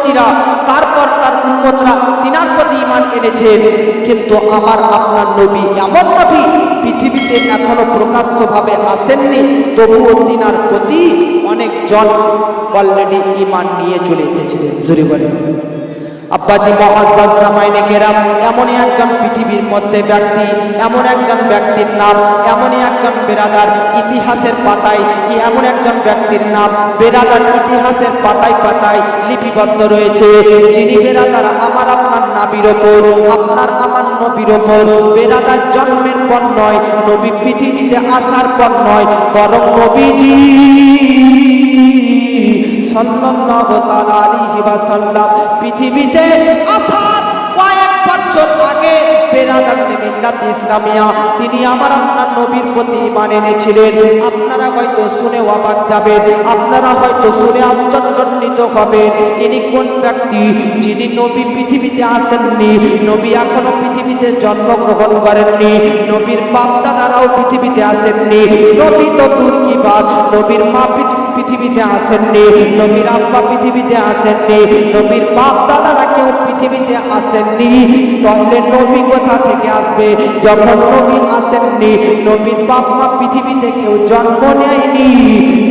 উন্মতিরা তারপর তার উন্মতরা তিনার প্রতি ইমান এনেছেন। কিন্তু আমার আপনার নবী এমন নবী পৃথিবীতে এখনও প্রকাশ্যভাবে আসেননি, তবুও তিনার প্রতি অনেক অনেকজন অলরেডি ইমান নিয়ে চলে এসেছিলেন। জুরি বলেন। আব্বাজি মহাজাজ জামাইনে কেরাম, এমনই একজন পৃথিবীর মধ্যে ব্যক্তি, এমন একজন ব্যক্তির নাম, এমনই একজন বেরাদার ইতিহাসের পাতায়, ই এমন একজন ব্যক্তির নাম, বেরাদার ইতিহাসের পাতায় পাতায় লিপিবদ্ধ রয়েছে। যিনি বেরাদার, আমার আপনার নাবির ওপর, আপনার আমার নবীর ওপর, বেরাদার জন্মের পর নয়, নবী পৃথিবীতে আসার পর নয়, বরং নবীজি সাল্লাল্লাহু তাআলা আলাইহি ওয়াসাল্লাম পৃথিবীতে আসার কয়েক বছর আগে ইসলামিয়া, তিনি আমার আপনার নবীর প্রতি ঈমান এনেছিলেন। আপনারা হয়তো শুনে অবাক যাবেন, আপনারা হয়তো শুনে আশ্চর্যান্বিত হবেন, ইনি কোন ব্যক্তি যিনি নবী পৃথিবীতে আসেননি, নবী এখনও পৃথিবীতে জন্মগ্রহণ করেননি, নবীর বাপ দাদারাও পৃথিবীতে আসেননি, নবী তো দূর কি বাদ নবীর মা পৃথিবীতে আসেননি, নবীর আব্বা পৃথিবীতে আসেননি, নবীর বাপ দাদারা পৃথিবীতে আসেননি, তাহলে নবী কোথা থেকে আসবে? যখন নবী আসেননি, নবীর বাপ মা পৃথিবীতে কেউ জন্ম নেয়নি।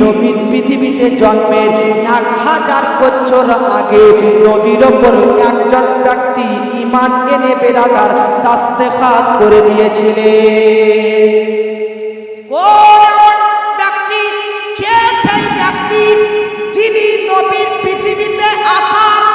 নবীর পৃথিবীতে জন্মের এক হাজার বছর আগে নবীর ওপর একজন ব্যক্তি ইমান এনে বেরাদার দাস্তেখাত করে দিয়েছিলেন। ব্যক্তি যিনি নবীর পৃথিবীতে আসার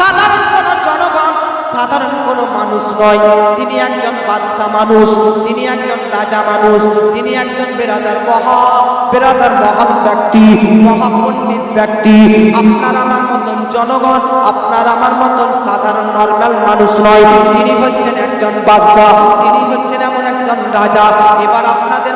সাধারণ কোন জনগণ, সাধারণ কোনো মানুষ নয়। তিনি একজন বাদশা মানুষ, তিনি একজন রাজা মানুষ, তিনি একজন বেরাদার মহা, বেরাদার মহান ব্যক্তি, মহাপণ্ডিত ব্যক্তি। আপনার আমার মতন জনগণ, আপনার আমার মতন সাধারণ, নর্মাল মানুষ নয়। তিনি হচ্ছেন একজন বাদশা, তিনি হচ্ছেন এমন একজন রাজা। এবার আপনাদের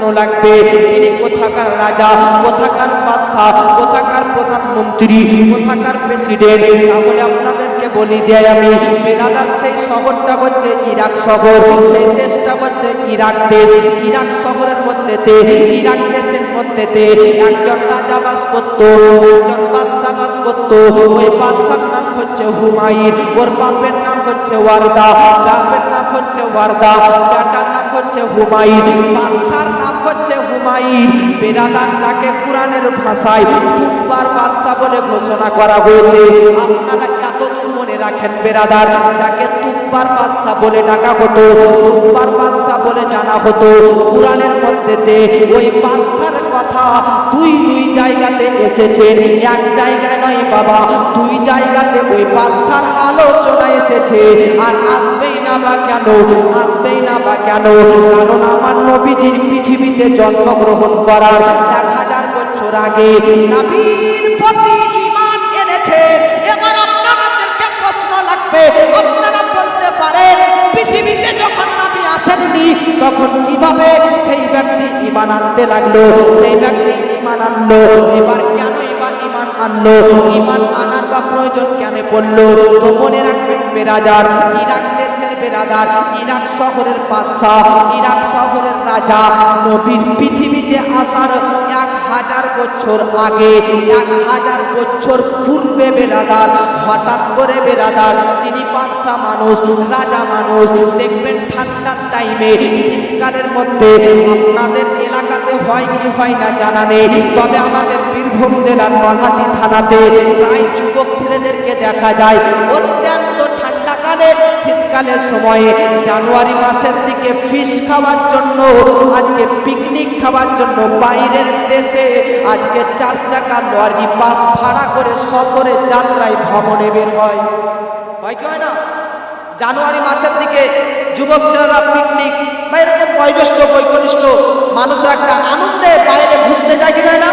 প্রশ্ন লাগবে। তিনি কোথাকার রাজা, কোথাকার বাদশা কোথাকার প্রধানমন্ত্রী, কোথাকার প্রেসিডেন্ট, তাহলে আপনাদেরকে বলি দেয় আমি বেরাদার সেই শহরটা হচ্ছে ইরাক শহর, সেই দেশটা হচ্ছে ইরাক দেশ। ইরাক শহরের মধ্যেতে, ইরাক দেশের মধ্যেতে একজন রাজা বাস করতো, একজন বাদশা বাস করতো। ওই বাদশার নাম হচ্ছে হুমায়ুন। ওর বাপের নাম হচ্ছে ওয়ারদা, বাপের নাম হচ্ছে ওয়ারদা, বেটার নাম হচ্ছে হুমায়ুন, বাদশার নাম হচ্ছে হুমায়ুন। বেরাদার যাকে কোরআনের ভাষায় দুবার বাদশা বলে ঘোষণা করা হয়েছে। আপনারা এতদূর মনে রাখেন বেরাদার, যাকে তুব্বার বাদশা বলে ডাকা হতো তুব্বার বাদশা বলে জানা হতো, কোরআনের মধ্যেতে ওই বাদশার কথা দুই দুই জায়গাতে এসেছেন এক জায়গায় নয় বাবা, দুই জায়গাতে ওই বাদশার আলোচনা এসেছে। আর আসবেই না বা কেন? আসবেই না বা কেন? কারণ আমার নবীজির পৃথিবীতে জন্মগ্রহণ করার এক হাজার বছর আগে নবীর প্রতি ঈমান এনেছেন এবার আপনাদেরকে প্রশ্ন লাগবে, আপনারা আসেননি, তখন কীভাবে সেই ব্যক্তি ইমান আনতে লাগল? সেই ব্যক্তি ইমান আনলো, এবার কেন এবার ইমান আনলো? ইমান আনার বা প্রয়োজন কেন পড়ল? তো মনে রাখবেন বেরাজার ইরাক বেরাদার ইরাক শহরের বাদশাহ, ইরাক শহরের রাজা। নবীর পৃথিবীতে আসার এক হাজার বছর আগে, এক হাজার বছর পূর্বে বেরাদার, হঠাৎ করে বেরাদার, তিনি মানুষ, রাজা মানুষ। দেখবেন ঠান্ডার টাইমে শীতকালের মধ্যে আপনাদের এলাকাতে হয় কি হয় না জানা তবে আমাদের বীরভূম জেলার নলহাটি থানাতে প্রায় যুবক ছেলেদেরকে দেখা যায়। অত্যন্ত ঠান্ডাকালে শীতকালের সময়ে জানুয়ারি মাসের দিকে ফিশ খাওয়ার জন্য, আজকে পিকনিক খাওয়ার জন্য বাইরের দেশে, আজকে চার চাকা লরি, বাস ভাড়া করে সফরে যাত্রায় ভ্রমণে বের হয়। হয় কি হয় না? জানুয়ারি মাসের দিকে যুবক ছেলেরা পিকনিক বা এরকম বয়োজ্যেষ্ঠ বৈকনিষ্ঠ মানুষরা একটা আনন্দে বাইরে ঘুরতে যায় কি যায় না?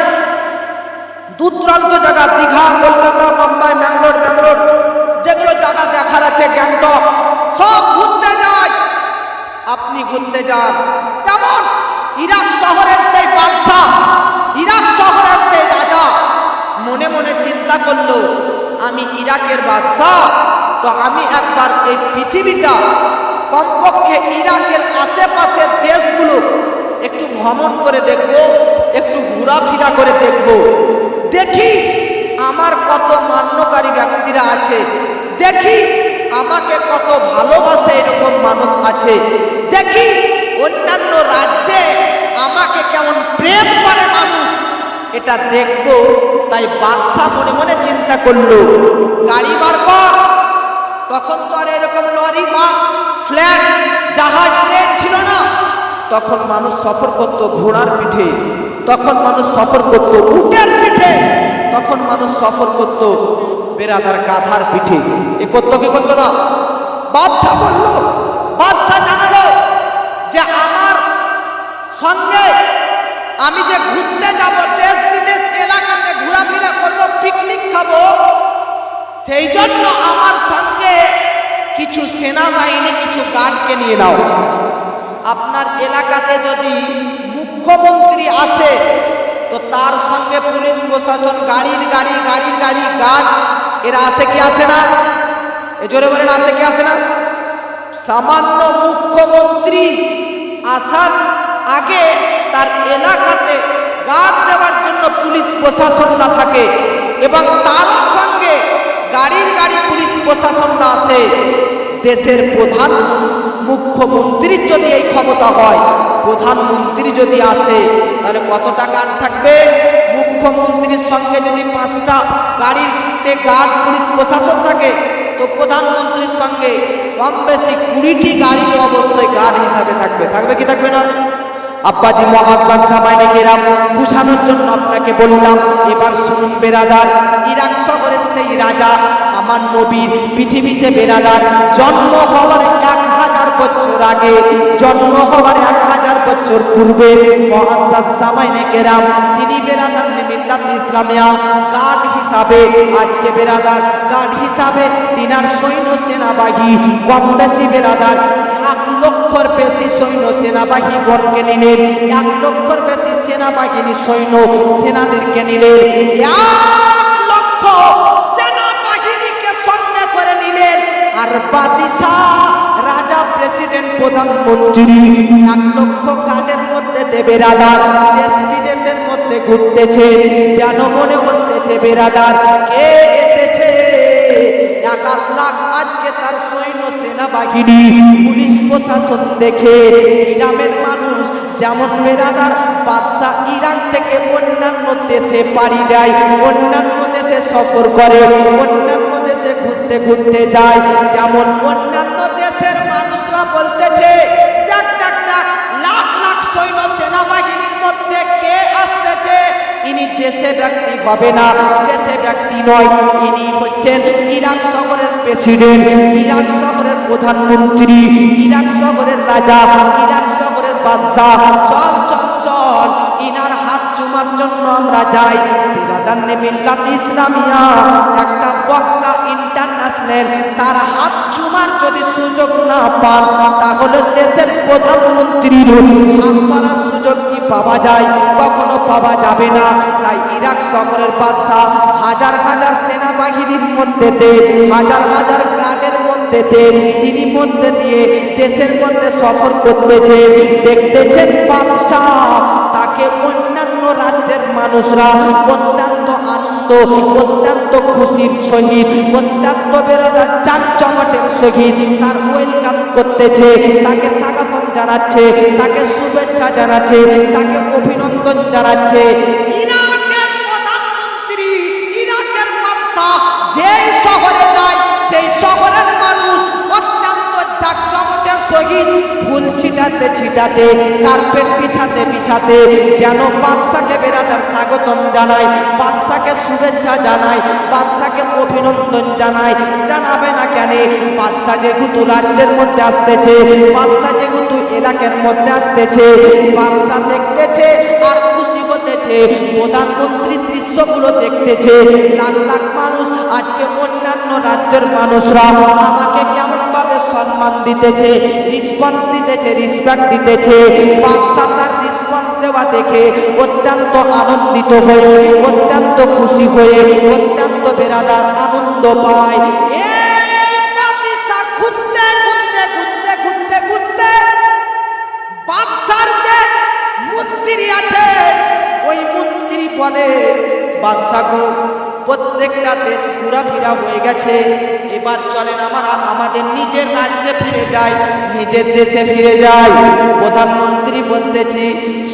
দূর দূরান্ত জায়গা, দীঘা জায়গা আছে গ্যাংটক সব ঘুরতে যায়। আপনি ঘুরতে যান। তেমন ইরাক শহরের সেই বাদশাহ, ইরাক শহরের সেই রাজা। মনে মনে চিন্তা করল, আমি ইরাকের বাদশাহ? তো আমি একবার এই পৃথিবীটা, কমপক্ষে ইরাকের আশেপাশে ভ্রমণ করে দেখব, একটু ঘোরাফেরা করে দেখব। দেখি আমার কত মান্যকারী ব্যক্তিরা আছে। দেখি আমাকে কত ভালোবাসে এরকম মানুষ আছে। দেখি অন্যান্য রাজ্যে আমাকে কেমন প্রেম করে মানুষ। এটা দেখব, তাই বাদশাহ মনে মনে চিন্তা করল। গাড়ি বার কর। তখন তো আর এরকম লরি, বাস, ফ্ল্যাট, জাহাজ, ট্রেন ছিল না। তখন মানুষ সফর করত ঘোড়ার পিঠে। তখন মানুষ সফর করত উটের পিঠে। তখন মানুষ সফর করত বেরাদার গাধার পিঠে। এ করতো কি করতো না? বাদশাহ বলল, বাদশাহ জানালো যে আমার সঙ্গে আমি যে ঘুরতে যাব, দেশ বিদেশ এলাকাতে ঘোরাফেরা করব পিকনিক খাব, সেই জন্য আমার সঙ্গে কিছু সেনাবাহিনী, কিছু গার্ডকে নিয়ে নাও। আপনার এলাকাতে যদি মুখ্যমন্ত্রী আসে তো তার সঙ্গে পুলিশ প্রশাসন গাড়ির গাড়ি গাড়ির গাড়ি গার্ড এরা আসে কি আসে না? এ জোরে বলেন, আসে কি আসে না? সামান্য মুখ্যমন্ত্রী আসার আগে তার এলাকাতে গার্ড দেওয়ার জন্য পুলিশ প্রশাসন না থাকে এবং তার সঙ্গে গাড়ির গাড়ি পুলিশ প্রশাসন না আসে। দেশের প্রধান মুখ্যমন্ত্রীর যদি এই ক্ষমতা হয় প্রধানমন্ত্রী যদি আসে, তাহলে কতটা গার্ড থাকবে? মুখ্যমন্ত্রীর সঙ্গে যদি পাঁচটা গাড়িতে গার্ড পুলিশ প্রশাসন থাকে, তো প্রধানমন্ত্রীর সঙ্গে কম বেশি কুড়িটি গাড়ি তো অবশ্যই গার্ড হিসাবে থাকবে। থাকবে কি থাকবে না? আব্বাজি মহাজাদ সামাইনিকেরাম বুঝানোর জন্য আপনাকে বললাম, এবার শুনুন বেরাদার ইরাক শহরের সেই রাজা আমার নবীর পৃথিবীতে বেরাদার জন্ম হওয়ার এক হাজার বছর আগে, জন্ম হওয়ার এক হাজার বছর পূর্বে মহাজাদ সামাইনিকেরাম তিনি বেরাদার মিল্লাত ইসলামিয়া গার্ড হিসাবে, আজকে বেরাদার গার্ড হিসাবে, তিনার সৈন্য সেনাবাহী কম বেশি বেরাদার এক লক্ষর বেশি সৈন্য সেনাবাহী গণকে নিলেন। এক লক্ষর বেশি সেনাবাহিনী সৈন্য সেনাদেরকে নিলেন। এক লক্ষ সেনাবাহিনীকে সঙ্গে করে নিলেন। আর বাদিশাহ, রাজা, প্রেসিডেন্ট, প্রধানমন্ত্রী এক লক্ষ গার্ডের মধ্যে দেবে রাদার দেশ বিদেশের মধ্যে ঘুরতেছে, যেন মনে হতেছে বেরাদার কে আধ লাখ। আজকে তার সৈন্য সেনাবাহিনী, পুলিশ প্রশাসন দেখে গ্রামের মানুষ যেমন বেরাদার, বাদশাহ ইরান থেকে অন্যান্য দেশে পাড়ি দেয়, অন্যান্য দেশে সফর করে, অন্যান্য দেশে ঘুরতে ঘুরতে যায়, তেমন অন্যান্য ইনি জেসে ব্যক্তি হবে না জেসে ব্যক্তি নয়, ইনি হচ্ছেন ইরাক শহরের প্রেসিডেন্ট, ইরাক শহরের প্রধানমন্ত্রী, ইরাক শহরের রাজা, ইরাক শহরের বাদশাহ। চল চল চল, ইনার হাত চুমার জন্য আমরা যাই। বিরাদান মিল্লাত ইসলামিয়া। একটা বক্তা ইন্টারন্যাশনাল, তার হাত চুমার যদি সুযোগ না পান, তাহলে দেশের প্রধানমন্ত্রীর হাত ধরার সুযোগ কি পাওয়া যায়, কখনো পাওয়া যাবে না। তাই ইরাক শহরের বাদশাহ হাজার হাজার সেনাবাহিনীর মধ্যেতে, হাজার হাজার গার্ডের মধ্যেতে, তিনি মধ্যে দিয়ে দেশের মধ্যে সফর করতেছে। দেখতেছেন বাদশাহ, তাকে অন্যান্য রাজ্যের মানুষরা অত্যন্ত আনন্দ অত্যন্ত খুশির সহিত, অত্যন্ত বেড়াদার চাকচমটের সহিত তার ওয়েলকাম করতেছে, তাকে স্বাগতম জানাচ্ছে, তাকে শুভেচ্ছা জানাচ্ছে, তাকে অভিনন্দন জানাচ্ছে। ইরাকের জাকজমটের সহিত ফুল ছিটাতে ছিটাতে কার্পেট বিছাতে বিছাতে যেন বাদশাকে বেরাদার স্বাগতম জানায় বাদশাকে শুভেচ্ছা জানায় বাদশাকে অভিনন্দন জানায় জানাবে না কেন, বাদশা যেহেতু রাজ্যের মধ্যে আসতেছে, বাদশা যেহেতু এলাকার মধ্যে আসতেছে, বাদশা দেখতেছে আর খুশি হতেছে, প্রধানমন্ত্রী দৃশ্যগুলো দেখতেছে। লাখ লাখ মানুষ, আজকে অন্যান্য রাজ্যের মানুষরা আমাকে কেমন সম্মান দিতেছে রিসপন্স দিতেছে রিসপেক্ট দিতেছে। বাদশাহ তার রিসপন্স দেওয়া দেখে অত্যন্ত আনন্দিত হয়ে, অত্যন্ত খুশি হয়ে, অত্যন্ত বেরাদার আনন্দ পায়। ঘুরতে বাদশার যে মুদ্রা বলে, বাদশাহ প্রত্যেকটা দেশ ঘোরাফেরা হয়ে গেছে। এবার চলেন আমরা আমাদের নিজের রাজ্যে ফিরে যাই, নিজের দেশে ফিরে যাই। প্রধানমন্ত্রী বলতেছি,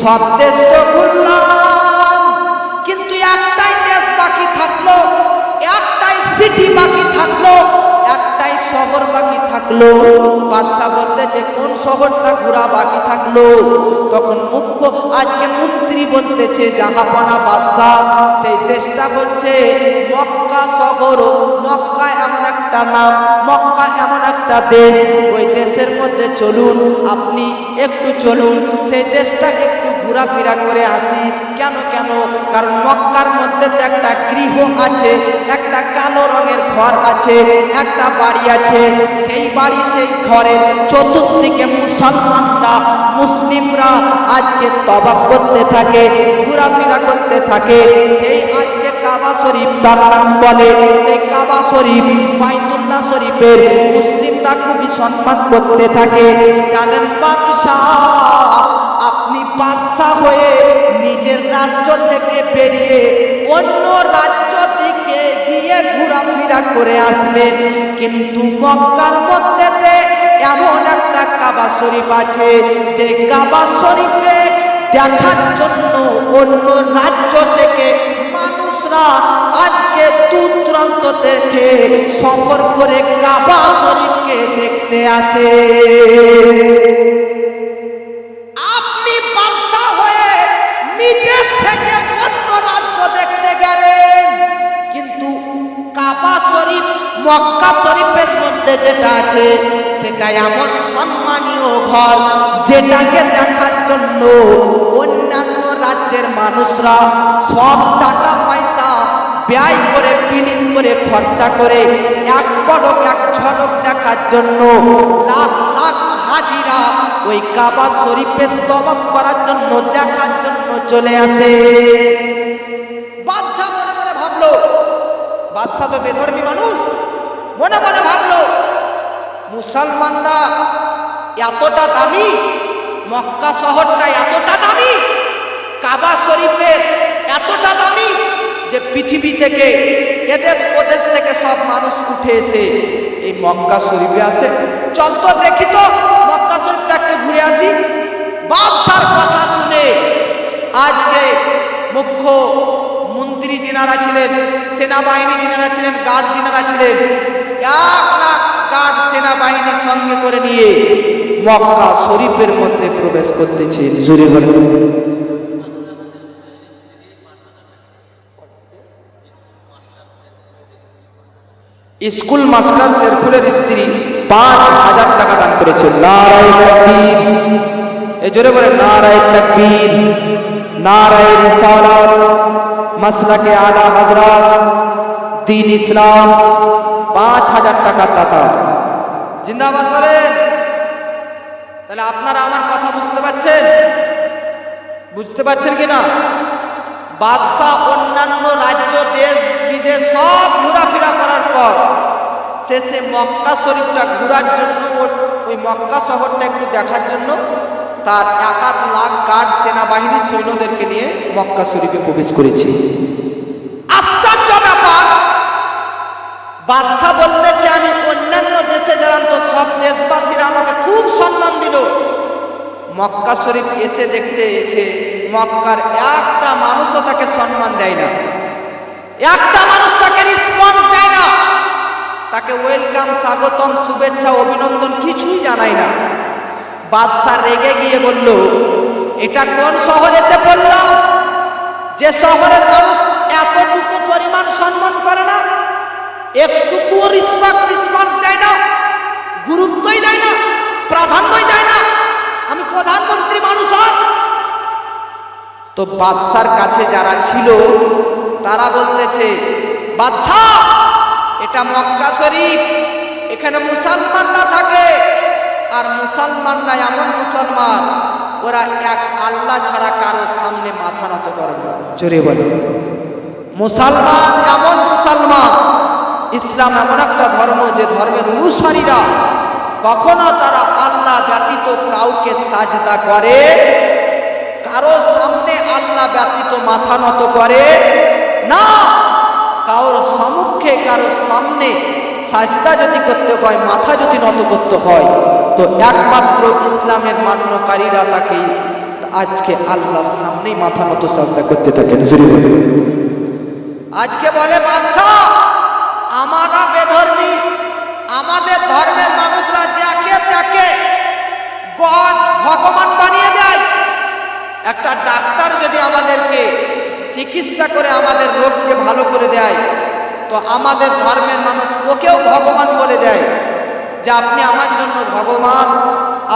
সব দেশ তো ঘুরলাম, কিন্তু একটাই দেশ বাকি থাকল, একটাই সিটি বাকি থাকল থাকল। বাদশাহ বলতেছে, কোন শহরটা ঘোরা বাকি থাকল? তখন মুখ্য, আজকে মন্ত্রী বলতেছে, জাহাপানা বাদশাহ, সেই দেশটা হচ্ছে মক্কা শহর। মক্কা এমন একটা নাম, মক্কা এমন একটা দেশ। ওই দেশের মধ্যে চলুন, আপনি একটু চলুন। সেই দেশটা একটু ঘোরাফেরা করে আসি। কেন কেন? কারণ মক্কার মধ্যে তো একটা গৃহ আছে, একটা কালো রঙের ঘর আছে, একটা বাড়ি আছে। সেই বাড়ি, সেই ঘরের চতুর্দিকে মুসলমানরা, মুসলিমরা আজকে তবাব করতে থাকে, ঘোরাফেরা করতে থাকে। সেই আজকে কাবা শরীফ তার নাম বলে। সেই কাবা শরীফ বাইতুল্লাহ শরীফের মুসলিমরা খুবই সম্মান করতে থাকে। জানেন বাদশাহ, আপনি বাদশাহ হয়ে নিজের রাজ্য থেকে বেরিয়ে অন্য রাজ্য দিকে গিয়ে ঘোরাফেরা করে আসলেন। কিন্তু মক্কার মধ্যেতে এমন একটা কাবা শরীফ আছে, যে কাবা শরীফে দেখার জন্য অন্য রাজ্য থেকে মানুষরা আজকে দূর দূরান্ত থেকে সফর করে কাবা শরীফকে দেখতে আসে। আপনি বাদশা হয়ে নিজের থেকে অন্য রাজ্য কিন্তু কাবা শরীফ, মক্কা শরীফের মধ্যে যেটা আছে, সেটা এমন সম্মানীয় ঘর যেটাকে দেখার জন্য অন্যান্য রাজ্যের মানুষরা সব টাকা, পয়সা ব্যয় করে, বিলীন করে খরচা করে এক পলক, এক ঝলক দেখার জন্য লাখ লাখ হাজিরা ওই কাবা শরীফের তবাব করার জন্য, দেখার জন্য চলে আসে। বাদশা তো বেধর্মী মানুষ। মনে মনে ভাবলো, মুসলমানরা এতটা দামি, মক্কা শহরটা এতটা দামি, কাবা শরীফের এতটা দামি যে পৃথিবী থেকে, এদেশ ওদেশ থেকে সব মানুষ উঠে এসে এই মক্কা শরীফে আসে। চল তো দেখি তো, মক্কা শরীফটা একটু ঘুরে আসি। বাদশার কথা শুনে আজকে মুখ্য মন্ত্রী যিনারা ছিলেন, সেনাবাহিনী যিনারা ছিলেন গার্ড যিনারা ছিলেন, এক লাখ গার্ড সেনাবাহিনীর সঙ্গে করে নিয়ে মক্কা শরীফের মধ্যে প্রবেশ করতেছে। জুড়ে বলেন। স্কুল মাস্টার শেরফুলের স্ত্রী পাঁচ হাজার টাকা দান করেছে। নারায় তাকবীর। এ জোরে বলে নারায় তাকবীর, নারায় মাসলাকে আলা হযরত, দিন ইসলাম, পাঁচ হাজার টাকার দাতা। জিন্দাবাদ বলেন? তাহলে আপনারা আমার কথা বুঝতে পারছেন? বুঝতে পারছেন কি না বাদশাহ অন্যান্য রাজ্য, দেশ, বিদেশ সব ঘোরাফেরা করার পর শেষে মক্কা শরীফটা ঘোরার জন্য, ওই মক্কা শহরটা একটু দেখার জন্য তার এক লাখ গার্ড সেনাবাহিনী সৈন্যদেরকে নিয়ে মক্কা শরীফে প্রবেশ করেছে। আশ্চর্য ব্যাপার। বাদশাহ বলতেছে, আমি অন্যান্য দেশে গেলাম তো সব দেশবাসীরা আমাকে খুব সম্মান দিল। মক্কা শরীফ এসে দেখতে এসে মক্কার একটা মানুষও তাকে সম্মান দেয় না। একটা মানুষ তাকে রেসপন্স দেয় না। তাকে ওয়েলকাম স্বাগতম, শুভেচ্ছা, অভিনন্দন কিছুই জানায় না। বাদশাহ রেগে গিয়ে বলল, এটা কোন শহরে এসে বললাম যে শহরের মানুষ এতটুকু পরিমাণ সম্মান করে না, একটুকু রেসপন্স দেয় না, গুরুত্বই দেয় না, প্রাধান্যই দেয় না, আমি প্রধানমন্ত্রী মানুষ হন তো বাদশার কাছে যারা ছিল, তারা বলতেছে, বাদশাহ, এটা মক্কা শরীফ, এখানে মুসলমানরা থাকে আর মুসলমানরা এমন মুসলমান ওরা এক আল্লাহ ছাড়া কারোর সামনে মাথা নত করে না। জোরে বলে। মুসলমান এমন মুসলমান ইসলাম এমন একটা ধর্ম যে ধর্মের অনুসারীরা কখনো তারা আল্লাহ ব্যতীত কাউকে সাজদা করে কারও সামনে আল্লাহ ব্যতীত মাথা নত করে না। কারোর সম্মুখে কারোর সামনে সাজদা যদি করতে হয় মাথা যদি নত করতে হয় তো একমাত্র ইসলামের মান্যকারীরা তাকে আজকে আল্লাহর সামনেই মাথা মতো সাজদা করতে থাকেন। আজকে বলে বাদশাহ আমরা বেধর্মী আমাদের ধর্মের মানুষরা যাকে তাকে গড, ভগবান বানিয়ে দেয়। একটা ডাক্তার যদি আমাদেরকে চিকিৎসা করে আমাদের রোগকে ভালো করে দেয়, তো আমাদের ধর্মের মানুষ ওকেও ভগবান বলে দেয়। যে আপনি আমার জন্য ভগবান,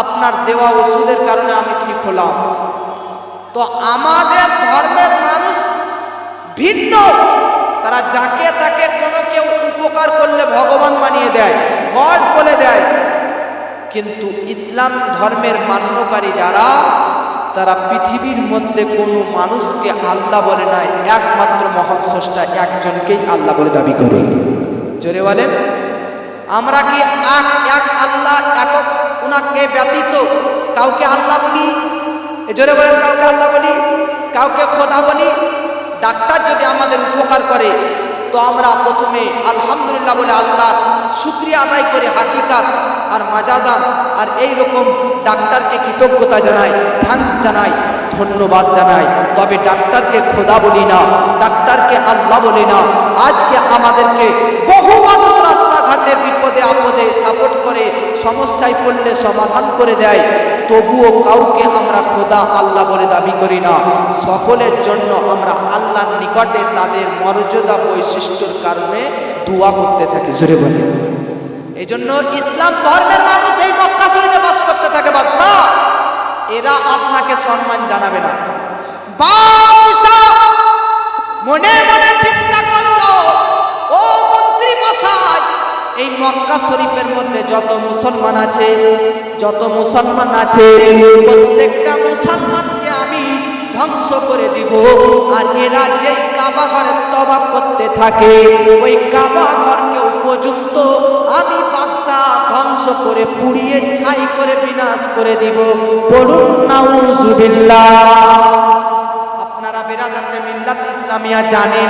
আপনার দেওয়া ওষুধের কারণে আমি ঠিক হলাম। তো আমাদের ধর্মের মানুষ ভিন্ন। তারা যাকে তাকে কোনো কেউ উপকার করলে ভগবান বানিয়ে দেয়, গড বলে দেয়। কিন্তু ইসলাম ধর্মের মান্যকারী যারা, তারা পৃথিবীর মধ্যে কোনো মানুষকে আল্লাহ বলে নাই একমাত্র মহান স্রষ্টা একজনকেই আল্লাহ বলে দাবি করে। জোরে বলেন। আমরা কি এক এক আল্লাহ একক ওনাকে ব্যতীত কাউকে আল্লাহ বলি? জোরে বলেন, কাউকে আল্লাহ বলি? কাউকে খোদা বলি? ডাক্তার যদি আমাদের উপকার করে, তো আমরা প্রথমে আলহামদুলিল্লাহ বলে আল্লাহ শুক্রিয়া আদায় করে হাকিকাত আর মাজাজান আর এই রকম ডাক্তারকে কৃতজ্ঞতা জানাই থ্যাঙ্কস জানাই, ধন্যবাদ জানাই। তবে ডাক্তারকে খোদা বলি না, ডাক্তারকে আল্লাহ বলি না। আজকে আমাদেরকে বহু মানুষ রাস্তাঘাটে বিপদে, আপদে সাপোর্ট করে, সমস্যায় পড়লে সমাধান করে দেয়। তবুও কাউকে আমরা খোদা আল্লাহ বলে দাবি করি না। সকলের জন্য আমরা আল্লাহর নিকটে তাদের মর্যাদা, বৈশিষ্ট্যর কারণে দোয়া করতে থাকি। জোরে বলে। এই জন্য ইসলাম ধর্মের মানুষ এই মক্কা শরীফে বাস করতে থাকে, বাদশা। এরা আপনাকে সম্মান জানাবে না। মনে মনে চিন্তা করল, ও মন্ত্রী মশাই এই মক্কা শরীফের মধ্যে যত মুসলমান আছে, যত মুসলমান আছে, প্রত্যেকটা মুসলমানকে আমি ধ্বংস করে দিব। আর এরা যেই কাবা ঘরে তবাব করতে থাকে, ওই কাবা ঘরকে উপযুক্ত আমি বাদশাহ ধ্বংস করে, পুড়িয়ে ছাই করে বিনাশ করে দিব। বলুন, নাউজুবিল্লাহ। আপনারা বেরাদার মিল্লাত ইসলামিয়া জানেন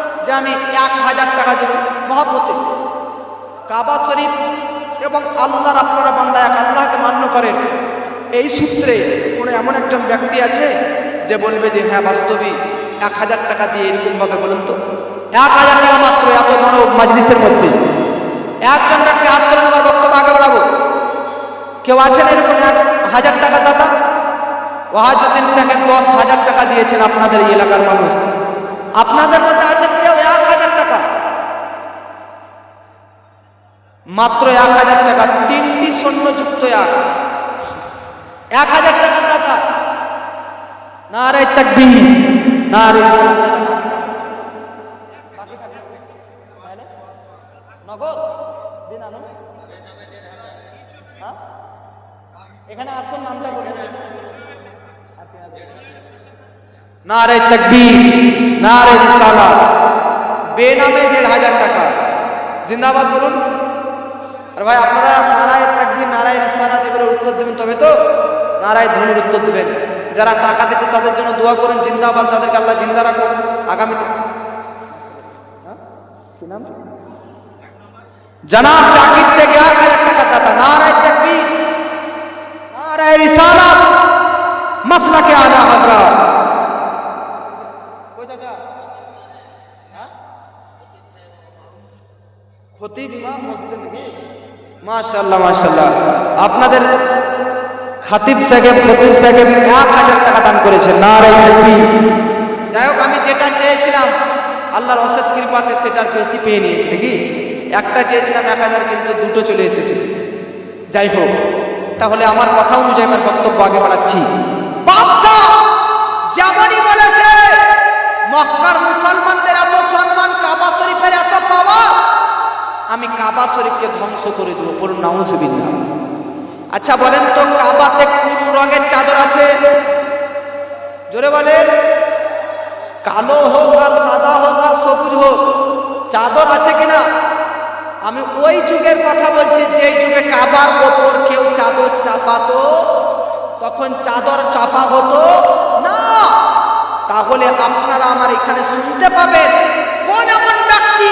যে আমি এক হাজার টাকা দেব। মহাপতি কাবা শরীফ এবং আল্লাহর আপনারা বান্দা এক আল্লাহকে মান্য করেন। এই সূত্রে কোনো এমন একজন ব্যক্তি আছে যে বলবে যে হ্যাঁ বাস্তবিক এক হাজার টাকা দিয়ে এরকমভাবে বলুন তো। এক হাজার টাকা মাত্র, এত বড় মাজলিসের মধ্যে। একজন ব্যক্তি হাত করেন আমার বক্তব্য আগে বাড়াবো। কেউ আছেন এরকম এক হাজার টাকা দাতা? ওয়াহাজুদ্দিন শেখের দশ হাজার টাকা দিয়েছেন আপনাদের এলাকার মানুষ। আপনাদের মধ্যে আছে কেউ এক হাজার টাকা? মাত্র এক হাজার টাকা, তিনটি সৈন্যযুক্ত এক। এক হাজার টাকা দাতা না রে তাকবীর। না রে নগদ হ্যাঁ? এখানে আসুন, নামটা বলে নারে তকবীর, নারে রিসালাত। বেনামে দেড় হাজার টাকা। জিন্দাবাদ বলুন। আর ভাই, আপনারা নারায় তকবীর, নারায় রিসালাত এগুলোর উত্তর দেবেন তবে তো? নারায় ধনুর উত্তর দেবেন। যারা টাকা দিচ্ছে তাদের জন্য দোয়া করুন, জিন্দাবাদ, তাদেরকে আল্লাহ জিন্দা রাখুন আগামীতে হ্যাঁ? জনাব জাকির শেখ, এক হাজার টাকা দাতা। নারায় তকবীর, নারায় রিসালাত। মাসলাকে আলা হযরত খতিব ইমাম মসজিদে নাকি? মাশাআল্লাহ মাশাআল্লাহ। আপনাদের খাতিব সাহেব, খতিব সাহেব এক হাজার টাকা দান করেছেন। নারায় তাকবীর যাই হোক, আমি যেটা চেয়েছিলাম, আল্লাহর অশেষ কৃপাতে সেটার বেশি পেয়ে নিয়েছি, নাকি? একটা চেয়েছিলাম এক হাজার, কিন্তু দুটো চলে এসেছে। যাই হোক, তাহলে আমার কথা অনুযায়ী আমার বক্তব্য আগে বাড়াচ্ছি। যেমনই বলেছে, মক্কার মুসলমানদের এত সম্মান, কাবা শরীফের এত পাওয়া আমি কাবা শরীফকে ধ্বংস করে দেবো, বলুন, নাউজুবিল্লাহ। আচ্ছা বলেন তো, কাবাতে কোন রঙের চাদর আছে? জোরে বলেন। কালো হোক আর সাদা হোক আর সবুজ হোক, চাদর আছে কিনা? আমি ওই যুগের কথা বলছি, যেই যুগে কাবার ওপর কেউ চাদর চাপাতো, তখন চাদর চাপা হতো না। তাহলে আপনারা আমার এখানে শুনতে পাবেন, কোন এমন ব্যক্তি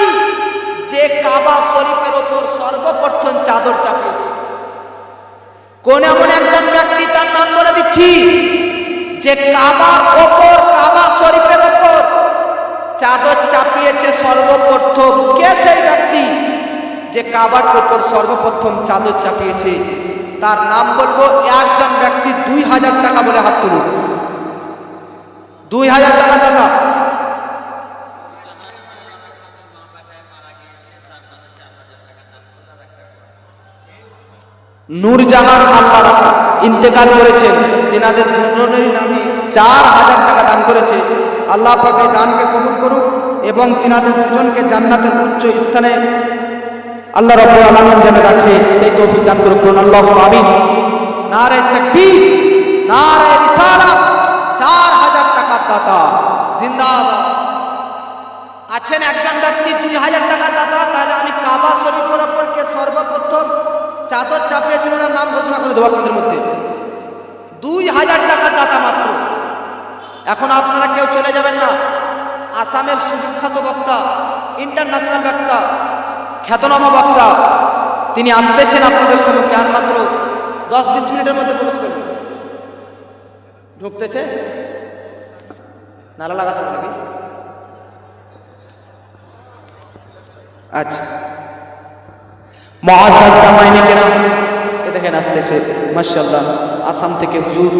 যে কাবা শরীফের ওপর সর্বপ্রথম চাদর চাপিয়েছে কোন এমন একজন ব্যক্তি তার নাম বলে দিচ্ছি, যে কাবার ওপর, কাবা শরীফের ওপর চাদর চাপিয়েছে সর্বপ্রথম। কে সেই ব্যক্তি যে কাবার ওপর সর্বপ্রথম চাদর চাপিয়েছে? তার নাম বলব একজন ব্যক্তি, দুই হাজার টাকা বলে হাত তুলুন। দুই হাজার টাকা দাদা। নূরজাহান আল্লাহ ইন্তেকাল করেছেন তেনাদের দুজনের নামে চার হাজার টাকা দান করেছে। আল্লাহ পাকে দানকে কবুল করুক এবং তিনাদের দুজনকে জান্নাতের উচ্চ স্থানে আল্লাহ রব্বুল আলামিন যেন রাখে, সেই তৌফিক দান করুক। বলুন আল্লাহ আমিন। নারে তাকবীর, নারে রিসালাত চার হাজার টাকার দাতা, জিন্দাবাদ। আছেন একজন ব্যক্তি, দুই হাজার টাকা দাতা, তাহলে আমি কাবা শরীফের ওপর কে সর্বপ্রথম চাদর চাপিয়েছিল ওনার নাম ঘোষণা করে দেবো মধ্যে। দুই হাজার টাকা দাতা মাত্র। এখন আপনারা কেউ চলে যাবেন না। আসামের সুবিখ্যাত বক্তা ইন্টারন্যাশনাল বক্তা, খ্যাতনামা বক্তা, তিনি আসতেছেন আপনাদের সম্মুখে আর মাত্র দশ বিশ মিনিটের মধ্যে প্রবেশ করবেন। ঢুকতেছে? নালা লাগাতে নাকি? আচ্ছা। মহাজাজ জামাইনে কেনা এ দেখেন আসতেছে মার্শাল্লাহ আসাম থেকে হুজুর।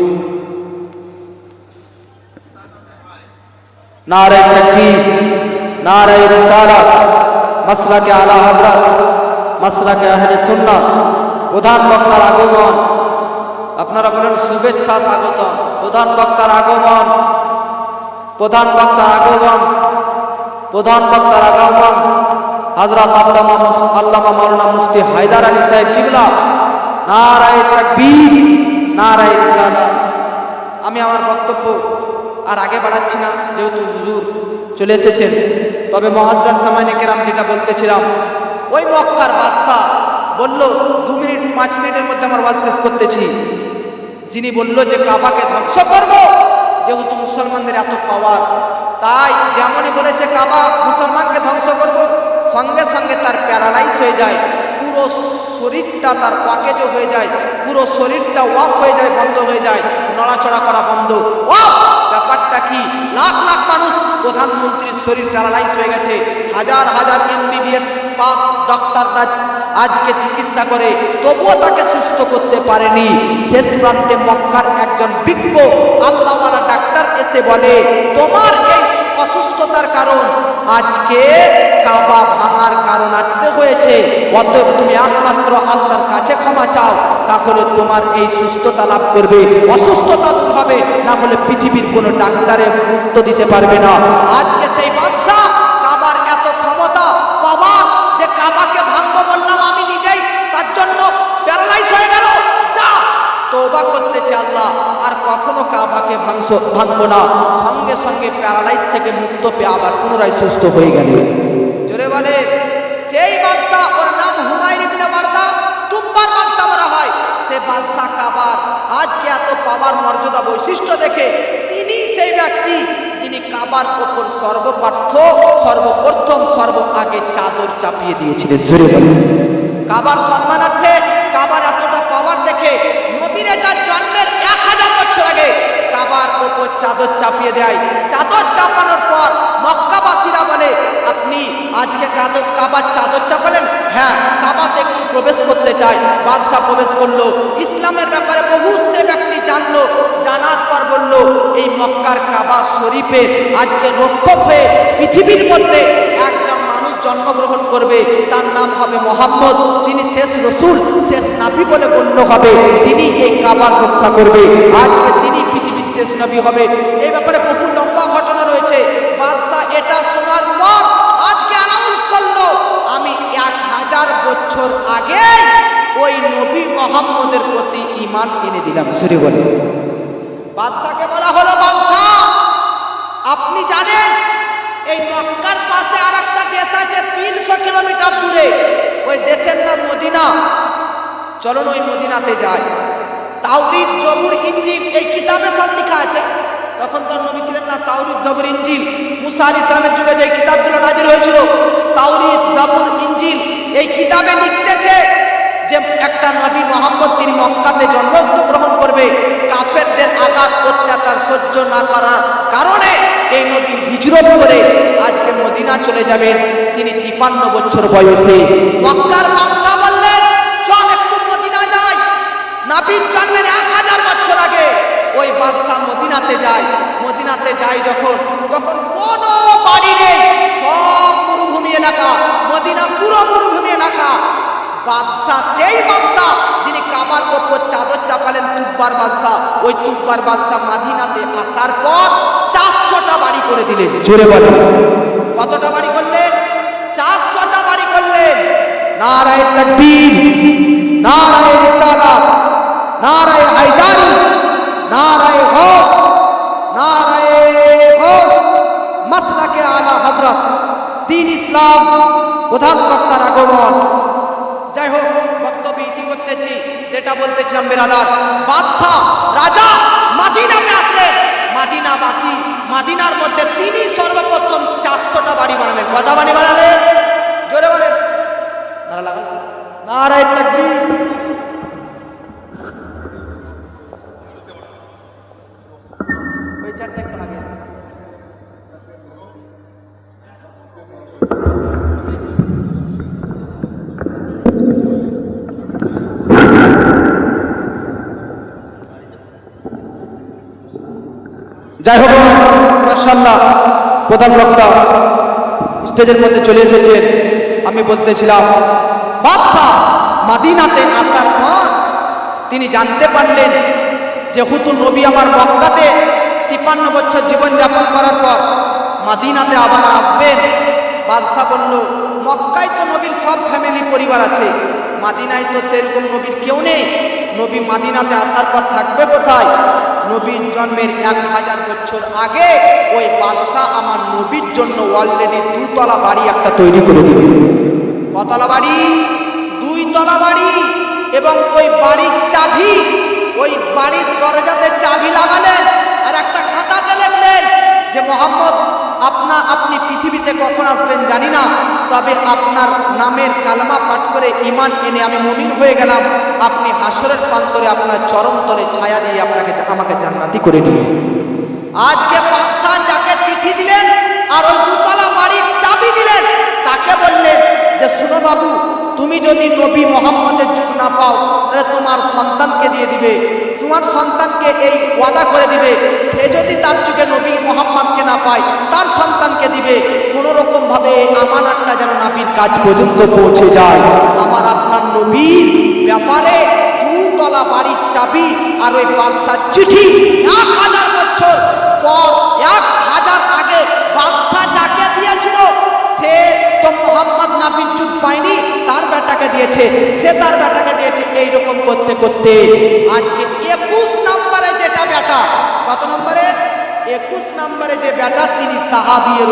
নারায় তকবীর, নারায় রিসালাত, মাসলাকে আলা হযরত মাসলাকে আহলে সুন্নাত, প্রধান বক্তার আগমন। আপনারা বলেন, শুভেচ্ছা স্বাগতম। প্রধান বক্তার আগমন। প্রধান বক্তার আগমন। প্রধান বক্তার আগমন। হজরত আল্লামা আল্লামা মৌলানা মুফতি হায়দার আলী সাহেব কিবলা, নারায় তাকবীর, নারায় রিসালাত। আমি আমার বক্তব্য আর আগে বাড়াচ্ছি না, যেহেতু হুজুর চলে এসেছেন। তবে মহাজ্জাদ সামাইনে কেরাম যেটা বলতেছিলাম, ওই মক্কার বাদশাহ বলল, দু মিনিট, পাঁচ মিনিটের মধ্যে আমার ওয়াজ শেষ করতেছি। যিনি বলল যে কাবাকে ধ্বংস করব, যেহেতু মুসলমানদের এত পাওয়ার তাই যেমনই বলেছে কাবা মুসলমানকে ধ্বংস করব সঙ্গে সঙ্গে তার প্যারালাইজ হয়ে যায়, পুরো শরীরটা তার পাকেজও হয়ে যায়, পুরো শরীরটা ওয়াফ হয়ে যায়, বন্ধ হয়ে যায়, নড়াচড়া করা বন্ধ। ওয়াফ! ব্যাপারটা কি? লাখ লাখ মানুষ প্রধানমন্ত্রীর শরীর প্যারালাইজ হয়ে গেছে। হাজার হাজার এমবিবিএস পাস ডক্টররা আজকে চিকিৎসা করে, তবুও তাকে সুস্থ করতে পারেনি। শেষ প্রান্তে মক্কার একজন বিজ্ঞ আল্লাহওয়ালা ডাক্তার এসে বলে, তোমার এই অসুস্থতার কারণ। আজকে কাবা ভাঙার কারণ আটতে হয়েছে। অতএব তুমি একমাত্র আল্লাহর কাছে ক্ষমা চাও, তাহলে তোমার এই সুস্থতা লাভ করবে। অসুস্থতা হবে, না হলে পৃথিবীর কোনো ডাক্তারে মুক্ত দিতে পারবে না। আজকে সেই বাদশাহ কাবার এত ক্ষমতা বাবা যে কাবাকে ভাঙবো বললাম আমি নিজেই তার জন্য প্যারালাইজ হয়ে গেল যা তৌবা করতেছে আল্লাহ আর কখনো কাবাকে ভাঙস ভাঙবো না। সঙ্গে সঙ্গে প্যারালাইজ থেকে মুক্ত পেয়ে আবার পুনরায় সুস্থ হয়ে গেলে। জোরে বলে সেই বাদশা ওর নাম হুমায়ুন ইবনে বারদা তুব্বার বাদশা বলা হয়। সে বাদশা কাবার। আজকে এত পাওয়ার মর্যাদা বৈশিষ্ট্য দেখে তিনি সেই ব্যক্তি যিনি কাবার ওপর সর্বপার্থ সর্বপ্রথম সর্ব আগে চাদর চাপিয়ে দিয়েছিলেন। জোরে বলে কাবার সম্মানার্থে কাবার এতটা পাওয়ার দেখে নবীর তার জন্মের এক হাজার বছর আগে কাবার ওপর চাদর চাপিয়ে দেয়। চাদর চাপানোর পর মক্কাবাসীরা বলে, আপনি আজকে কাদর কাবার চাদর চাপালেন? হ্যাঁ কাবাতে একটু প্রবেশ করতে চাই। বাদশাহ প্রবেশ করল। ইসলামের ব্যাপারে বহু সে ব্যক্তি জানলো। জানার পর বলল, এই মক্কার কাবা শরীফে আজকে রক্ষক হয়ে পৃথিবীর মধ্যে জন্মগ্রহণ করবে, তার নাম হবে মোহাম্মদ। তিনি শেষ রসুল, শেষ নাবি বলে গণ্য হবে। তিনি এই কাবার রক্ষা করবে। আজকে তিনি পৃথিবীর শেষ নবী হবে। এই ব্যাপারে বহু লম্বা ঘটনা রয়েছে। বাদশাহ এটা শোনার পর আজকে অ্যানাউন্স করল, আমি এক হাজার বছর আগে ওই নবী মোহাম্মদের প্রতি ইমান এনে দিলাম। সুরে বলে। বাদশাকে বলা হলো, বাদশাহ, আপনি জানেন এই মক্কার পাশে আর একটা দেশ আছে তিনশো কিলোমিটার দূরে। ওই দেশের নাম মদিনা। চলুন ওই মদিনাতে যাই। তাওরিদ, জবুর ইঞ্জিল, এই কিতাবে সব লেখা আছে। তখন তো আর নবী ছিলেন না, তাওরিদ, জবুর ইঞ্জিল। মুসা আল ইসলামের যুগে যে কিতাবগুলো নাজির হয়েছিল, তাওরিদ, জবুর ইঞ্জিল, এই কিতাবে লিখতেছে যে একটা নবী মোহাম্মদ তিনি মক্কাতে জন্মগ্রহণ করবে, কাফেরদের আঘাত, অত্যাচার সহ্য না করার কারণে এই নবী হিজরত করে আজকে মদিনা চলে যাবেন। তিনি তিপান্ন বছর বয়সে। মক্কার বাদশা বললেন, চল একটু মদিনা যাই। নাবির জন্মের এক হাজার বছর আগে ওই বাদশাহ মদিনাতে যায়। মদিনাতে যায় যখন, তখন কোনো বাড়ি নেই, সব মরুভূমি এলাকা। মদিনা পুরো মরুভূমি এলাকা। বাদশাহ সেই বাদশাহ যিনি কাবার ওপর চাদর চাপালেন তুব্বার বাদশাহ ওই তুব্বার বাদশাহ মাদিনাতে আসার পর চারশোটা বাড়ি করে দিলেন। জোরে বলে কতটা বাড়ি করলেন? চারশোটা বাড়ি করলেন। নারায় তকবীর নারায় রিসালাত নারায় হায়দারি নারায় গৌস নারায় গৌস মাসলাকে আলা হযরত দিন ইসলাম প্রধান বক্তার আগমন। করতেছি যেটা বলতেছিলাম বেরাদার, বাদশাহ, রাজা মাদিনাতে আসলেন। মাদিনাবাসী, মাদিনার মধ্যে তিনি সর্বপ্রথম চারশোটা বাড়ি বানালেন। কটা বাড়ি বানালেন? জোরে বানেন নারা লাগান। নারায় তকবীর। যাই হোক মার্শাল্লাহ প্রধান বক্তা স্টেজের মধ্যে চলে এসেছেন। আমি বলতেছিলাম, বাদশাহ, মাদিনাতে আসার পর তিনি জানতে পারলেন যে হুতুল নবী আমার মক্কাতে তিপান্ন বছর জীবনযাপন করার পর মাদিনাতে আবার আসবেন। বাদশাহ বলল, মক্কায় তো নবীর সব ফ্যামিলি পরিবার আছে, মাদিনায় তো সেরকম নবীর কেউ নেই। নবী মাদিনাতে আসার পর থাকবে কোথায়? নবীর জন্মের এক হাজার বছর আগে ওই বাদশাহ আমার নবীর জন্য অলরেডি দুতলা বাড়ি একটা তৈরি করে দিবে। কতলা বাড়ি? দুই তলা বাড়ি। এবং ওই বাড়ির চাবি, ওই বাড়ির দরজাতে চাবি লাগালেন আর একটা খাতাতে লিখলেন যে মোহাম্মদ আপনা আপনি পৃথিবীতে কখন আসবেন জানি না, তবে আপনার নামের কালমা পাঠ করে ইমান এনে আমি মুমিন হয়ে গেলাম। আপনি হাসরের প্রান্তরে আপনার চরম তলে ছায়া দিয়ে আপনাকে আমাকে জান্নাতি করে নিলেন। আজকে বাদশাহ যাকে চিঠি দিলেন আর ওই দুতলা বাড়ির চাবি দিলেন, তাকে বললেন যে, শুনো বাবু, তুমি যদি নবী মোহাম্মদের যুগ না পাও, তাহলে তোমার সন্তানকে দিয়ে দিবে। তোমার সন্তানকে এই ওয়াদা করে দিবে, সে যদি তার যুগে নবী মোহাম্মদকে না পায়, তার সন্তানকে দিবে। কোনো রকম ভাবে এই আমানাতটা যেন নাবির কাজ পর্যন্ত পৌঁছে যায়। আমার আপনার নবীর ব্যাপারে দুতলা বাড়ির চাবি আর ওই বাদশার চিঠি এক হাজার বছর পর, এক হাজার আগে বাদশাহ যাকে দিয়েছিল সে তো মোহাম্মদ নাবির যুগ পায়নি, তার বেটাকে দিয়েছে, সে তার বেটাকে দিয়েছে, এইরকম করতে করতে। আজকে একুশ নম্বরে যেটা বেটা কত নম্বরে? একুশ নম্বরে যে বেটা তিনি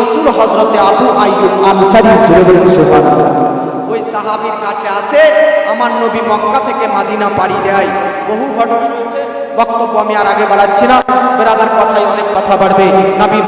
রসুল হজরতে আবু ওই সাহাবির কাছে আসে, আমার নবী মক্কা থেকে মাদিনা পাড়ি দেয়। বহু ঘটনা রয়েছে, বক্তব্য আমি আর আগে বাড়াচ্ছি না। বেরাদার কথাই অনেক কথা বাড়বে। নবী